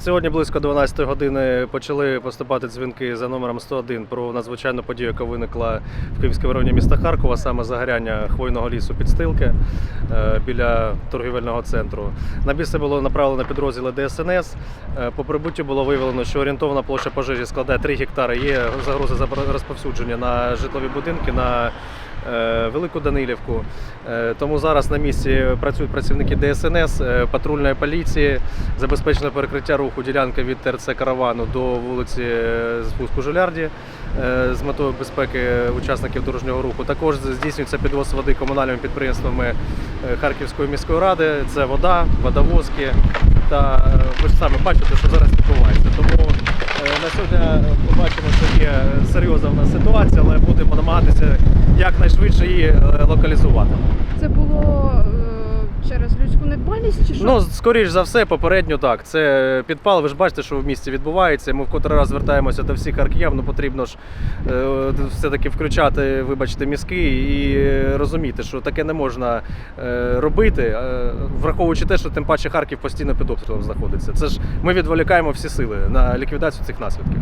Сьогодні близько 12 години почали поступати дзвінки за номером 101 про надзвичайну подію, яка виникла в Київському районі міста Харкова, саме загоряння хвойного лісу підстилки е, біля торгівельного центру. На місце було направлено підрозділи ДСНС. Е, По прибуттю було виявлено, що орієнтовна площа пожежі складає 3 гектари. Є загроза за- розповсюдження на житлові будинки. на Велику Данилівку. Е, Тому зараз на місці працюють працівники ДСНС, е, патрульної поліції, забезпечено перекриття руху ділянки від ТРЦ Каравану до вулиці е, спуску Жулярді е, з метою безпеки учасників дорожнього руху. Також здійснюється підвоз води комунальними підприємствами е, Харківської міської ради. Це вода, водовозки. Та е, ви ж самі бачите, що зараз відбувається. Тому е, на сьогодні ми бачимо, що є серйозна в нас ситуація, але будемо намагатися якнайшвидше її е, локалізувати. Це було е, через людську недбалість чи що? Ну, скоріш за все, попередньо так. Це підпал. Ви ж бачите, що в місті відбувається. Ми вкотре раз звертаємося до всіх харків'ян. Ну потрібно ж е, все-таки включати, вибачте, мізки і е, розуміти, що таке не можна е, робити, е, враховуючи те, що тим паче Харків постійно під обстрілом знаходиться. Це ж ми відволікаємо всі сили на ліквідацію цих наслідків.